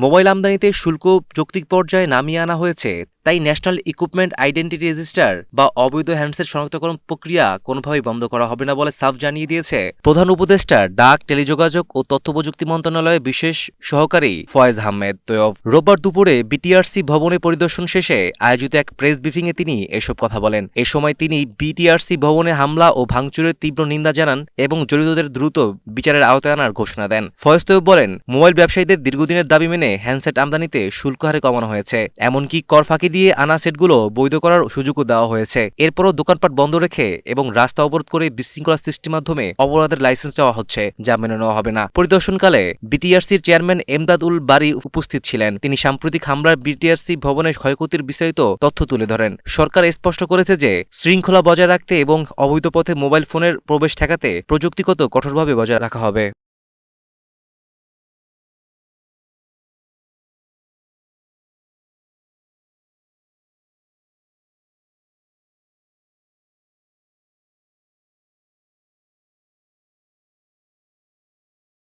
Mobile আমদানিতে শুল্ক যৌক্তিক পর্যায়ে নামিয়ে আনা হয়েছে। তাই ন্যাশনাল ইকুইপমেন্ট আইডেন্টিটি রেজিস্টার বা অবৈধ হ্যান্ডসেট শনাক্তকরণ প্রক্রিয়া কোনোভাবেই বন্ধ করা হবে না বলে সাফ জানিয়ে দিয়েছে প্রধান উপদেষ্টা ডাক, টেলিযোগাযোগ ও তথ্য প্রযুক্তি মন্ত্রণালয়ের বিশেষ সহকারী ফয়েজ আহমেদ তৈয়ব। রোববার দুপুরে বিটিআরসি ভবনে পরিদর্শন শেষে আয়োজিত এক প্রেস ব্রিফিংয়ে তিনি এসব কথা বলেন। এ সময় তিনি বিটিআরসি ভবনে হামলা ও ভাঙচুরের তীব্র নিন্দা জানান এবং জড়িতদের দ্রুত বিচারের আওতায় আনার ঘোষণা দেন। ফয়েজ তৈয়ব বলেন, মোবাইল ব্যবসায়ীদের দীর্ঘদিনের দাবি মেনে হ্যান্ডসেট আমদানিতে শুল্ক হারে কমানো হয়েছে। এমনকি কর ফাঁকি দিয়ে আনা সেটগুলো বৈধ করার সুযোগও দেওয়া হয়েছে। এরপরও দোকানপাট বন্ধ রেখে এবং রাস্তা অবরোধ করে বিশৃঙ্খলা সৃষ্টির মাধ্যমে অপরাধের লাইসেন্স চাওয়া হচ্ছে, যা মেনে নেওয়া হবে না। পরিদর্শনকালে বিটিআরসির চেয়ারম্যান এমদাদ উল বারি উপস্থিত ছিলেন। তিনি সাম্প্রতিক হামলার বিটিআরসি ভবনের ক্ষয়ক্ষতির বিস্তারিত তথ্য তুলে ধরেন। সরকার স্পষ্ট করেছে যে, শৃঙ্খলা বজায় রাখতে এবং অবৈধ পথে মোবাইল ফোনের প্রবেশ ঠেকাতে প্রযুক্তিগত কঠোরভাবে বজায় রাখা হবে।